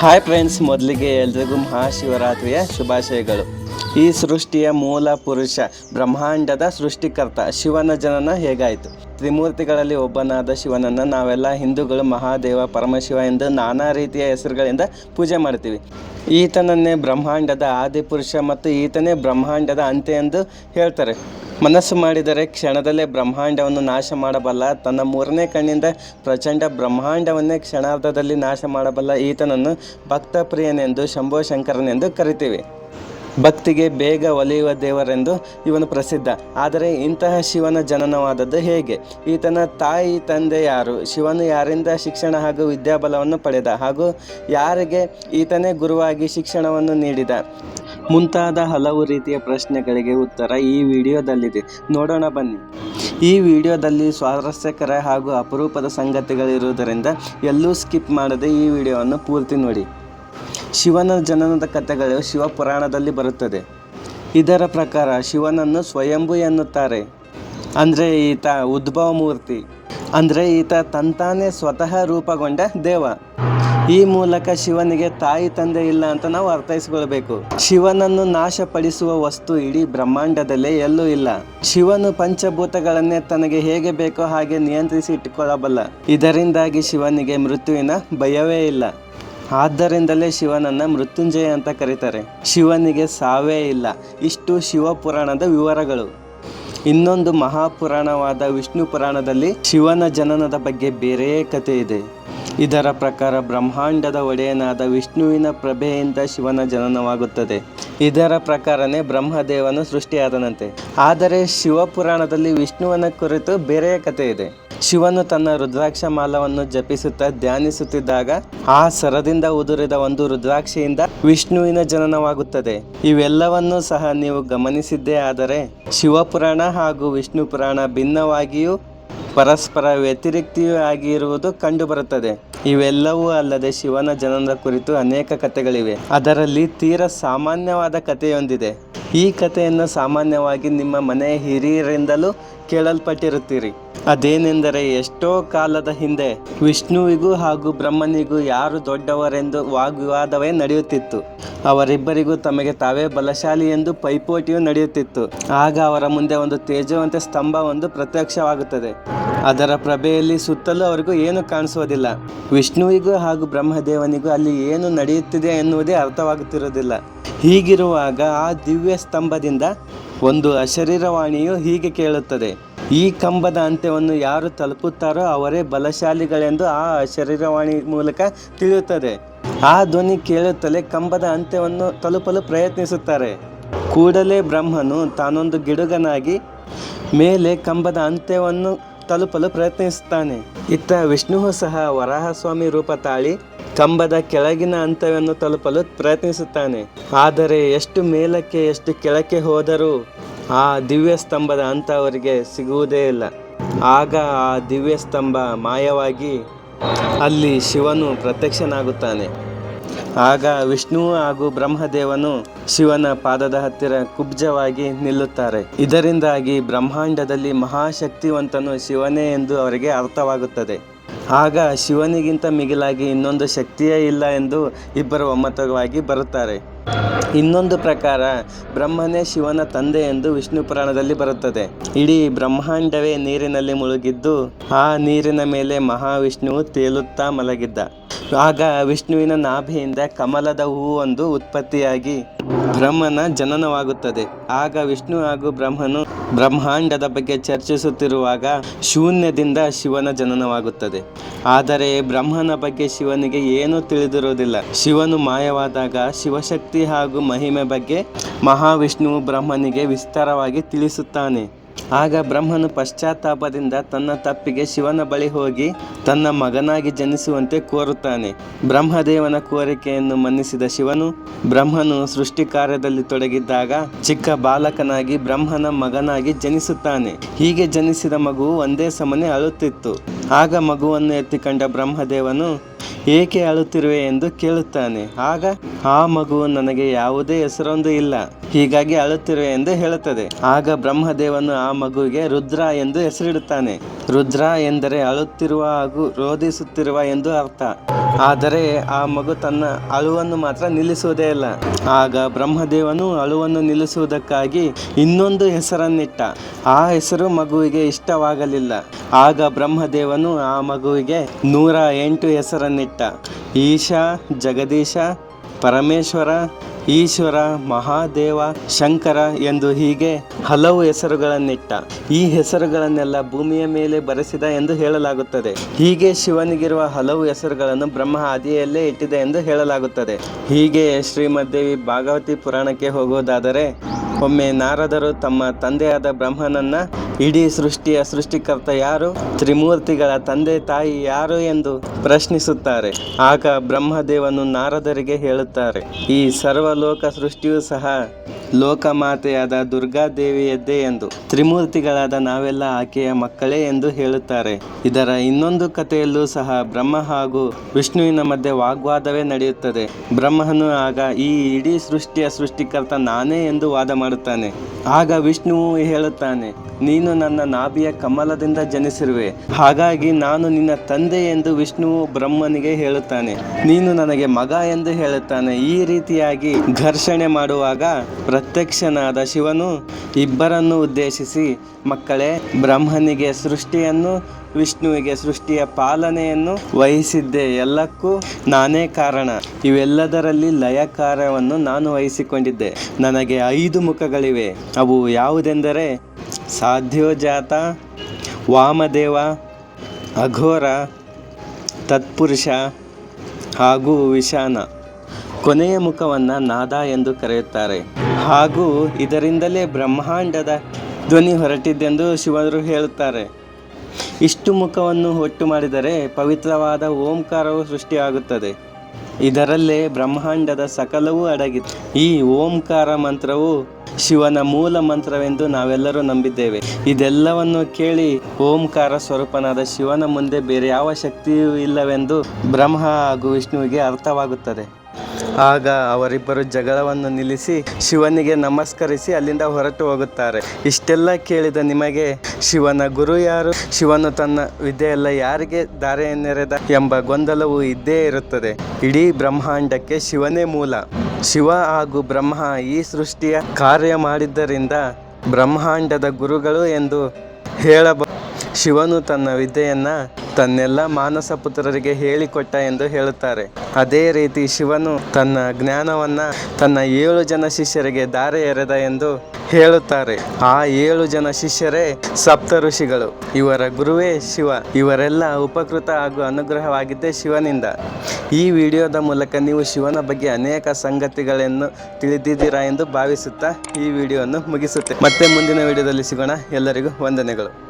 Hi friends ಮೊದಲಿಗೆ ಎಲ್ರಿಗೂ ಮಹಾಶಿವರಾತ್ರಿಯ ಶುಭಾಶಯಗಳು. ಈ ಸೃಷ್ಟಿಯ ಮೂಲ ಪುರುಷ, ಬ್ರಹ್ಮಾಂಡದ ಸೃಷ್ಟಿಕರ್ತ ಶಿವನ ಜನನ ಹೇಗಾಯಿತು? ತ್ರಿಮೂರ್ತಿಗಳಲ್ಲಿ ಒಬ್ಬನಾದ ಶಿವನನ್ನು ನಾವೆಲ್ಲ ಹಿಂದೂಗಳು ಮಹಾದೇವ, ಪರಮಶಿವ ಎಂದು ನಾನಾ ರೀತಿಯ ಹೆಸರುಗಳಿಂದ ಪೂಜೆ ಮಾಡ್ತೀವಿ. ಈತನನ್ನೇ ಬ್ರಹ್ಮಾಂಡದ ಆದಿಪುರುಷ ಮತ್ತು ಈತನೇ ಬ್ರಹ್ಮಾಂಡದ ಅಂತ್ಯ ಎಂದು ಹೇಳ್ತಾರೆ. ಮನಸ್ಸು ಮಾಡಿದರೆ ಕ್ಷಣದಲ್ಲೇ ಬ್ರಹ್ಮಾಂಡವನ್ನು ನಾಶ ಮಾಡಬಲ್ಲ. ತನ್ನ ಮೂರನೇ ಕಣ್ಣಿಂದ ಪ್ರಚಂಡ ಬ್ರಹ್ಮಾಂಡವನ್ನೇ ಕ್ಷಣಾರ್ಧದಲ್ಲಿ ನಾಶ ಮಾಡಬಲ್ಲ ಈತನನ್ನು ಭಕ್ತಪ್ರಿಯನೆಂದು ಶಂಭೋ ಶಂಕರನೆಂದು ಕರಿತೀವಿ. ಭಕ್ತಿಗೆ ಬೇಗ ಒಲಿಯುವ ದೇವರೆಂದು ಇವನು ಪ್ರಸಿದ್ಧ. ಆದರೆ ಇಂತಹ ಶಿವನ ಜನನವಾದದ್ದು ಹೇಗೆ? ಈತನ ತಾಯಿ, ತಂದೆ ಯಾರು? ಶಿವನು ಯಾರಿಂದ ಶಿಕ್ಷಣ ಹಾಗೂ ವಿದ್ಯಾಬಲವನ್ನು ಪಡೆದ ಹಾಗೂ ಯಾರಿಗೆ ಈತನೇ ಗುರುವಾಗಿ ಶಿಕ್ಷಣವನ್ನು ನೀಡಿದ? ಮುಂತಾದ ಹಲವು ರೀತಿಯ ಪ್ರಶ್ನೆಗಳಿಗೆ ಉತ್ತರ ಈ ವಿಡಿಯೋದಲ್ಲಿದೆ. ನೋಡೋಣ, ಬನ್ನಿ. ಈ ವಿಡಿಯೋದಲ್ಲಿ ಸ್ವಾರಸ್ಯಕರ ಹಾಗೂ ಅಪರೂಪದ ಸಂಗತಿಗಳಿರುವುದರಿಂದ ಎಲ್ಲೂ ಸ್ಕಿಪ್ ಮಾಡದೆ ಈ ವಿಡಿಯೋವನ್ನು ಪೂರ್ತಿ ನೋಡಿ. ಶಿವನ ಜನನದ ಕಥೆಗಳು ಶಿವಪುರಾಣದಲ್ಲಿ ಬರುತ್ತದೆ. ಇದರ ಪ್ರಕಾರ ಶಿವನನ್ನು ಸ್ವಯಂಭು ಎನ್ನುತ್ತಾರೆ. ಅಂದರೆ ಈತ ಉದ್ಭವ ಮೂರ್ತಿ ಅಂದರೆ ಈತ ತಂತಾನೇ ಸ್ವತಃ ರೂಪಗೊಂಡ ದೇವ. ಈ ಮೂಲಕ ಶಿವನಿಗೆ ತಾಯಿ ತಂದೆ ಇಲ್ಲ ಅಂತ ನಾವು ಅರ್ಥೈಸಿಕೊಳ್ಬೇಕು. ಶಿವನನ್ನು ನಾಶಪಡಿಸುವ ವಸ್ತು ಇಡೀ ಬ್ರಹ್ಮಾಂಡದಲ್ಲೇ ಎಲ್ಲೂ ಇಲ್ಲ. ಶಿವನು ಪಂಚಭೂತಗಳನ್ನೇ ತನಗೆ ಹೇಗೆ ಬೇಕೋ ಹಾಗೆ ನಿಯಂತ್ರಿಸಿ ಇಟ್ಟುಕೊಳ್ಳಬಲ್ಲ. ಇದರಿಂದಾಗಿ ಶಿವನಿಗೆ ಮೃತ್ಯುವಿನ ಭಯವೇ ಇಲ್ಲ. ಆದ್ದರಿಂದಲೇ ಶಿವನನ್ನ ಮೃತ್ಯುಂಜಯ ಅಂತ ಕರೀತಾರೆ. ಶಿವನಿಗೆ ಸಾವೇ ಇಲ್ಲ. ಇಷ್ಟು ಶಿವಪುರಾಣದ ವಿವರಗಳು. ಇನ್ನೊಂದು ಮಹಾಪುರಾಣವಾದ ವಿಷ್ಣು ಪುರಾಣದಲ್ಲಿ ಶಿವನ ಜನನದ ಬಗ್ಗೆ ಬೇರೆಯೇ ಕಥೆ ಇದೆ ಇದರ ಪ್ರಕಾರ ಬ್ರಹ್ಮಾಂಡದ ಒಡೆಯನಾದ ವಿಷ್ಣುವಿನ ಪ್ರಭೆಯಿಂದ ಶಿವನ ಜನನವಾಗುತ್ತದೆ. ಇದರ ಪ್ರಕಾರನೇ ಬ್ರಹ್ಮದೇವನು ಸೃಷ್ಟಿಯಾದನಂತೆ. ಆದರೆ ಶಿವಪುರಾಣದಲ್ಲಿ ವಿಷ್ಣುವನ ಕುರಿತು ಬೇರೆಯ ಕಥೆ ಇದೆ ಶಿವನು ತನ್ನ ರುದ್ರಾಕ್ಷ ಮಾಲವನ್ನು ಜಪಿಸುತ್ತಾ ಧ್ಯಾನಿಸುತ್ತಿದ್ದಾಗ ಆ ಸರದಿಂದ ಉದುರಿದ ಒಂದು ರುದ್ರಾಕ್ಷಿಯಿಂದ ವಿಷ್ಣುವಿನ ಜನನವಾಗುತ್ತದೆ. ಇವೆಲ್ಲವನ್ನೂ ಸಹ ನೀವು ಗಮನಿಸಿದ್ದೇ ಆದರೆ ಶಿವಪುರಾಣ ಹಾಗೂ ವಿಷ್ಣು ಪುರಾಣ ಭಿನ್ನವಾಗಿಯೂ ಪರಸ್ಪರ ವ್ಯತಿರಿಕ್ತಿಯೂ ಆಗಿರುವುದು ಕಂಡುಬರುತ್ತದೆ. ಇವೆಲ್ಲವೂ ಅಲ್ಲದೆ ಶಿವನ ಜನನದ ಕುರಿತು ಅನೇಕ ಕಥೆಗಳಿವೆ. ಅದರಲ್ಲಿ ತೀರ ಸಾಮಾನ್ಯವಾದ ಕಥೆಯೊಂದಿದೆ. ಈ ಕಥೆಯನ್ನು ಸಾಮಾನ್ಯವಾಗಿ ನಿಮ್ಮ ಮನೆಯ ಹಿರಿಯರಿಂದಲೂ ಕೇಳಲ್ಪಟ್ಟಿರುತ್ತೀರಿ. ಅದೇನೆಂದರೆ ಎಷ್ಟೋ ಕಾಲದ ಹಿಂದೆ ವಿಷ್ಣುವಿಗೂ ಹಾಗೂ ಬ್ರಹ್ಮನಿಗೂ ಯಾರು ದೊಡ್ಡವರೆಂದು ವಾಗ್ವಿವಾದವೇ ನಡೆಯುತ್ತಿತ್ತು. ಅವರಿಬ್ಬರಿಗೂ ತಮಗೆ ತಾವೇ ಬಲಶಾಲಿ ಎಂದು ಪೈಪೋಟಿಯು ನಡೆಯುತ್ತಿತ್ತು. ಆಗ ಅವರ ಮುಂದೆ ಒಂದು ತೇಜವಂತ ಸ್ತಂಭ ಒಂದು ಪ್ರತ್ಯಕ್ಷವಾಗುತ್ತದೆ. ಅದರ ಪ್ರಭೆಯಲ್ಲಿ ಸುತ್ತಲೂ ಅವರಿಗೂ ಏನು ಕಾಣಿಸುವುದಿಲ್ಲ. ವಿಷ್ಣುವಿಗೂ ಹಾಗೂ ಬ್ರಹ್ಮದೇವನಿಗೂ ಅಲ್ಲಿ ಏನು ನಡೆಯುತ್ತಿದೆ ಎನ್ನುವುದೇ ಅರ್ಥವಾಗುತ್ತಿರುವುದಿಲ್ಲ. ಹೀಗಿರುವಾಗ ಆ ದಿವ್ಯ ಸ್ತಂಭದಿಂದ ಒಂದು ಅಶರೀರವಾಣಿಯು ಹೀಗೆ ಕೇಳುತ್ತದೆ. ಈ ಕಂಬದ ಅಂತ್ಯವನ್ನು ಯಾರು ತಲುಪುತ್ತಾರೋ ಅವರೇ ಬಲಶಾಲಿಗಳೆಂದು ಆ ಶರೀರವಾಣಿ ಮೂಲಕ ತಿಳಿಯುತ್ತದೆ. ಆ ಧ್ವನಿ ಕೇಳುತ್ತಲೇ ಕಂಬದ ಅಂತ್ಯವನ್ನು ತಲುಪಲು ಪ್ರಯತ್ನಿಸುತ್ತಾರೆ. ಕೂಡಲೇ ಬ್ರಹ್ಮನು ತಾನೊಂದು ಗಿಡುಗನಾಗಿ ಮೇಲೆ ಕಂಬದ ಅಂತ್ಯವನ್ನು ತಲುಪಲು ಪ್ರಯತ್ನಿಸುತ್ತಾನೆ. ಇತ್ತ ವಿಷ್ಣುವು ಸಹ ವರಾಹಸ್ವಾಮಿ ರೂಪ ತಾಳಿ ಕಂಬದ ಕೆಳಗಿನ ಅಂತ್ಯವನ್ನು ತಲುಪಲು ಪ್ರಯತ್ನಿಸುತ್ತಾನೆ. ಆದರೆ ಎಷ್ಟು ಮೇಲಕ್ಕೆ ಎಷ್ಟು ಕೆಳಕ್ಕೆ ಹೋದರೂ ಆ ದಿವ್ಯ ಸ್ತಂಭದ ಅಂತ ಅವರಿಗೆ ಸಿಗುವುದೇ ಇಲ್ಲ. ಆಗ ಆ ದಿವ್ಯ ಸ್ತಂಭ ಮಾಯವಾಗಿ ಅಲ್ಲಿ ಶಿವನು ಪ್ರತ್ಯಕ್ಷನಾಗುತ್ತಾನೆ. ಆಗ ವಿಷ್ಣು ಹಾಗೂ ಬ್ರಹ್ಮದೇವನು ಶಿವನ ಪಾದದ ಹತ್ತಿರ ಕುಬ್ಜವಾಗಿ ನಿಲ್ಲುತ್ತಾರೆ. ಇದರಿಂದಾಗಿ ಬ್ರಹ್ಮಾಂಡದಲ್ಲಿ ಮಹಾಶಕ್ತಿವಂತನು ಶಿವನೇ ಎಂದು ಅವರಿಗೆ ಅರ್ಥವಾಗುತ್ತದೆ. ಆಗ ಶಿವನಿಗಿಂತ ಮಿಗಿಲಾಗಿ ಇನ್ನೊಂದು ಶಕ್ತಿಯೇ ಇಲ್ಲ ಎಂದು ಇಬ್ಬರು ಒಮ್ಮತವಾಗಿ ಬರುತ್ತಾರೆ. ಇನ್ನೊಂದು ಪ್ರಕಾರ, ಬ್ರಹ್ಮನೇ ಶಿವನ ತಂದೆ ಎಂದು ವಿಷ್ಣು ಪುರಾಣದಲ್ಲಿ ಬರುತ್ತದೆ. ಇಡೀ ಬ್ರಹ್ಮಾಂಡವೇ ನೀರಿನಲ್ಲಿ ಮುಳುಗಿದ್ದು, ಆ ನೀರಿನ ಮೇಲೆ ಮಹಾವಿಷ್ಣುವು ತೇಲುತ್ತಾ ಮಲಗಿದ್ದ. ಆಗ ವಿಷ್ಣುವಿನ ನಾಭಿಯಿಂದ ಕಮಲದ ಹೂವೊಂದು ಉತ್ಪತ್ತಿಯಾಗಿ ಬ್ರಹ್ಮನ ಜನನವಾಗುತ್ತದೆ. ಆಗ ವಿಷ್ಣು ಹಾಗೂ ಬ್ರಹ್ಮನು ಬ್ರಹ್ಮಾಂಡದ ಬಗ್ಗೆ ಚರ್ಚಿಸುತ್ತಿರುವಾಗ ಶೂನ್ಯದಿಂದ ಶಿವನ ಜನನವಾಗುತ್ತದೆ. ಆದರೆ ಬ್ರಹ್ಮನ ಬಗ್ಗೆ ಶಿವನಿಗೆ ಏನೂ ತಿಳಿದಿರುವುದಿಲ್ಲ. ಶಿವನು ಮಾಯವಾದಾಗ ಶಿವಶಕ್ತಿ ಹಾಗೂ ಮಹಿಮೆ ಬಗ್ಗೆ ಮಹಾವಿಷ್ಣುವು ಬ್ರಹ್ಮನಿಗೆ ವಿಸ್ತಾರವಾಗಿ ತಿಳಿಸುತ್ತಾನೆ. ಆಗ ಬ್ರಹ್ಮನು ಪಶ್ಚಾತ್ತಾಪದಿಂದ ತನ್ನ ತಪ್ಪಿಗೆ ಶಿವನ ಬಳಿ ಹೋಗಿ ತನ್ನ ಮಗನಾಗಿ ಜನಿಸುವಂತೆ ಕೋರುತ್ತಾನೆ. ಬ್ರಹ್ಮದೇವನ ಕೋರಿಕೆಯನ್ನು ಮನ್ನಿಸಿದ ಶಿವನು, ಬ್ರಹ್ಮನು ಸೃಷ್ಟಿ ಕಾರ್ಯದಲ್ಲಿ ತೊಡಗಿದ್ದಾಗ ಚಿಕ್ಕ ಬಾಲಕನಾಗಿ ಬ್ರಹ್ಮನ ಮಗನಾಗಿ ಜನಿಸುತ್ತಾನೆ. ಹೀಗೆ ಜನಿಸಿದ ಮಗು ಒಂದೇ ಸಮನೆ ಅಳುತ್ತಿತ್ತು. ಆಗ ಮಗುವನ್ನು ಎತ್ತಿಕೊಂಡ ಬ್ರಹ್ಮದೇವನು ಏಕೆ ಅಳುತ್ತಿರುವೆ ಎಂದು ಕೇಳುತ್ತಾನೆ. ಆಗ ಆ ಮಗು ನನಗೆ ಯಾವುದೇ ಹೆಸರೊಂದು ಇಲ್ಲ. ಹೀಗಾಗಿ ಅಳುತ್ತಿರುವೆ ಎಂದು ಹೇಳುತ್ತದೆ. ಆಗ ಬ್ರಹ್ಮದೇವನು ಆ ಮಗುವಿಗೆ ರುದ್ರ ಎಂದು ಹೆಸರಿಡುತ್ತಾನೆ. ರುದ್ರ ಎಂದರೆ ಅಳುತ್ತಿರುವ ಹಾಗೂ ರೋಧಿಸುತ್ತಿರುವ ಎಂದು ಅರ್ಥ. ಆದರೆ ಆ ಮಗು ತನ್ನ ಅಳುವನ್ನು ಮಾತ್ರ ನಿಲ್ಲಿಸುವುದೇ ಇಲ್ಲ. ಆಗ ಬ್ರಹ್ಮದೇವನು ಅಳುವನ್ನು ನಿಲ್ಲಿಸುವುದಕ್ಕಾಗಿ ಇನ್ನೊಂದು ಹೆಸರನ್ನಿಟ್ಟ. ಆ ಹೆಸರು ಮಗುವಿಗೆ ಇಷ್ಟವಾಗಲಿಲ್ಲ. ಆಗ ಬ್ರಹ್ಮದೇವನು ಆ ಮಗುವಿಗೆ ನೂರ ಎಂಟು ಹೆಸರನ್ನಿಟ್ಟ. ಈಶಾ, ಜಗದೀಶ, ಪರಮೇಶ್ವರ ಈಶ್ವರ, ಮಹಾದೇವ, ಶಂಕರ ಎಂದು ಹೀಗೆ ಹಲವು ಹೆಸರುಗಳನ್ನಿಟ್ಟ. ಈ ಹೆಸರುಗಳನ್ನೆಲ್ಲ ಭೂಮಿಯ ಮೇಲೆ ಬರೆಸಿದ ಎಂದು ಹೇಳಲಾಗುತ್ತದೆ. ಹೀಗೆ ಶಿವನಿಗಿರುವ ಹಲವು ಹೆಸರುಗಳನ್ನು ಬ್ರಹ್ಮ ಆದಿಯಲ್ಲೇ ಇಟ್ಟಿದೆ ಎಂದು ಹೇಳಲಾಗುತ್ತದೆ. ಹೀಗೆ ಶ್ರೀಮದ್ದೇವಿ ಭಾಗವತಿ ಪುರಾಣಕ್ಕೆ ಹೋಗುವುದಾದರೆ ಒಮ್ಮೆ ನಾರದರು ತಮ್ಮ ತಂದೆಯಾದ ಬ್ರಹ್ಮನನ್ನ, ಇಡೀ ಸೃಷ್ಟಿಯ ಸೃಷ್ಟಿಕರ್ತ ಯಾರು? ತ್ರಿಮೂರ್ತಿಗಳ ತಂದೆ ತಾಯಿ ಯಾರು ಎಂದು ಪ್ರಶ್ನಿಸುತ್ತಾರೆ. ಆಗ ಬ್ರಹ್ಮದೇವನು ನಾರದರಿಗೆ ಹೇಳುತ್ತಾರೆ, ಈ ಸರ್ವಲೋಕ ಸೃಷ್ಟಿಯೂ ಸಹ ಲೋಕಮಾತೆಯಾದ ದುರ್ಗಾದೇವಿಯದ್ದೇ ಎಂದು. ತ್ರಿಮೂರ್ತಿಗಳಾದ ನಾವೆಲ್ಲ ಆಕೆಯ ಮಕ್ಕಳೇ ಎಂದು ಹೇಳುತ್ತಾರೆ. ಇದರ ಇನ್ನೊಂದು ಕಥೆಯಲ್ಲೂ ಸಹ ಬ್ರಹ್ಮ ಹಾಗೂ ವಿಷ್ಣುವಿನ ಮಧ್ಯೆ ವಾಗ್ವಾದವೇ ನಡೆಯುತ್ತದೆ. ಬ್ರಹ್ಮನು ಆಗ, ಈ ಇಡೀ ಸೃಷ್ಟಿಯ ಸೃಷ್ಟಿಕರ್ತ ನಾನೇ ಎಂದು ವಾದ ಮಾಡುತ್ತಾನೆ. ಆಗ ವಿಷ್ಣುವು ಹೇಳುತ್ತಾನೆ, ನೀನು ನನ್ನ ನಾಭಿಯ ಕಮಲದಿಂದ ಜನಿಸಿರುವೆ. ಹಾಗಾಗಿ ನಾನು ನಿನ್ನ ತಂದೆ ಎಂದು ವಿಷ್ಣುವು ಬ್ರಹ್ಮನಿಗೆ ಹೇಳುತ್ತಾನೆ. ನೀನು ನನಗೆ ಮಗ ಎಂದು ಹೇಳುತ್ತಾನೆ. ಈ ರೀತಿಯಾಗಿ ಘರ್ಷಣೆ ಮಾಡುವಾಗ ಪ್ರತ್ಯಕ್ಷನಾದ ಶಿವನು ಇಬ್ಬರನ್ನು ಉದ್ದೇಶಿಸಿ, ಮಕ್ಕಳೇ, ಬ್ರಹ್ಮನಿಗೆ ಸೃಷ್ಟಿಯನ್ನು, ವಿಷ್ಣುವಿಗೆ ಸೃಷ್ಟಿಯ ಪಾಲನೆಯನ್ನು ವಹಿಸಿದ್ದೆ. ಎಲ್ಲಕ್ಕೂ ನಾನೇ ಕಾರಣ. ಇವೆಲ್ಲದರಲ್ಲಿ ಲಯ ಕಾರ್ಯವನ್ನು ನಾನು ವಹಿಸಿಕೊಂಡಿದ್ದೆ. ನನಗೆ ಐದು ಮುಖಗಳಿವೆ ಅವು ಯಾವುದೆಂದರೆ ಸಾಧ್ಯೋಜಾತ, ವಾಮದೇವ, ಅಘೋರ, ತತ್ಪುರುಷ ಹಾಗೂ ವಿಶಾನ ಕೊನೆಯ ಮುಖವನ್ನು ನಾದ ಎಂದು ಕರೆಯುತ್ತಾರೆ. ಹಾಗೂ ಇದರಿಂದಲೇ ಬ್ರಹ್ಮಾಂಡದ ಧ್ವನಿ ಹೊರಟಿದ್ದೆಂದು ಶಿವರು ಹೇಳುತ್ತಾರೆ. ಇಷ್ಟು ಮುಖವನ್ನು ಒಟ್ಟು ಮಾಡಿದರೆ ಪವಿತ್ರವಾದ ಓಂಕಾರವು ಸೃಷ್ಟಿಯಾಗುತ್ತದೆ. ಇದರಲ್ಲೇ ಬ್ರಹ್ಮಾಂಡದ ಸಕಲವೂ ಅಡಗಿದೆ ಈ ಓಂಕಾರ ಮಂತ್ರವು ಶಿವನ ಮೂಲ ಮಂತ್ರವೆಂದು ನಾವೆಲ್ಲರೂ ನಂಬಿದ್ದೇವೆ. ಇದೆಲ್ಲವನ್ನು ಕೇಳಿ ಓಂಕಾರ ಸ್ವರೂಪನಾದ ಶಿವನ ಮುಂದೆ ಬೇರೆ ಯಾವ ಶಕ್ತಿಯೂ ಇಲ್ಲವೆಂದು ಬ್ರಹ್ಮ ಹಾಗೂ ವಿಷ್ಣುವಿಗೆ ಅರ್ಥವಾಗುತ್ತದೆ. ಆಗ ಅವರಿಬ್ಬರು ಜಗಳವನ್ನು ನಿಲ್ಲಿಸಿ ಶಿವನಿಗೆ ನಮಸ್ಕರಿಸಿ ಅಲ್ಲಿಂದ ಹೊರಟು ಹೋಗುತ್ತಾರೆ. ಇಷ್ಟೆಲ್ಲ ಕೇಳಿದ ನಿಮಗೆ ಶಿವನ ಗುರು ಯಾರು? ಶಿವನು ತನ್ನ ವಿದ್ಯೆಯೆಲ್ಲ ಯಾರಿಗೆ ದಾರೆಯನ್ನೆರೆದ ಎಂಬ ಗೊಂದಲವು ಇದ್ದೇ ಇರುತ್ತದೆ. ಇಡೀ ಬ್ರಹ್ಮಾಂಡಕ್ಕೆ ಶಿವನೇ ಮೂಲ. ಶಿವ ಹಾಗೂ ಬ್ರಹ್ಮ ಈ ಸೃಷ್ಟಿಯ ಕಾರ್ಯ ಮಾಡಿದ್ದರಿಂದ ಬ್ರಹ್ಮಾಂಡದ ಗುರುಗಳು ಎಂದು ಹೇಳಬ ಶಿವನು ತನ್ನ ವಿದ್ಯೆಯನ್ನ ತನ್ನೆಲ್ಲ ಮಾನಸ ಪುತ್ರರಿಗೆ ಹೇಳಿಕೊಟ್ಟ ಎಂದು ಹೇಳುತ್ತಾರೆ. ಅದೇ ರೀತಿ ಶಿವನು ತನ್ನ ಜ್ಞಾನವನ್ನ ತನ್ನ ಏಳು ಜನ ಶಿಷ್ಯರಿಗೆ ದಾರೆ ಎರೆದ ಎಂದು ಹೇಳುತ್ತಾರೆ. ಆ ಏಳು ಜನ ಶಿಷ್ಯರೇ ಸಪ್ತ ಋಷಿಗಳು. ಇವರ ಗುರುವೇ ಶಿವ. ಇವರೆಲ್ಲ ಉಪಕೃತ ಹಾಗೂ ಅನುಗ್ರಹವಾಗಿದ್ದೇ ಶಿವನಿಂದ. ಈ ವಿಡಿಯೋದ ಮೂಲಕ ನೀವು ಶಿವನ ಬಗ್ಗೆ ಅನೇಕ ಸಂಗತಿಗಳನ್ನು ತಿಳಿದಿದ್ದೀರಾ ಎಂದು ಭಾವಿಸುತ್ತಾ ಈ ವಿಡಿಯೋವನ್ನು ಮುಗಿಸುತ್ತೆ ಮತ್ತೆ ಮುಂದಿನ ವಿಡಿಯೋದಲ್ಲಿ ಸಿಗೋಣ. ಎಲ್ಲರಿಗೂ ವಂದನೆಗಳು.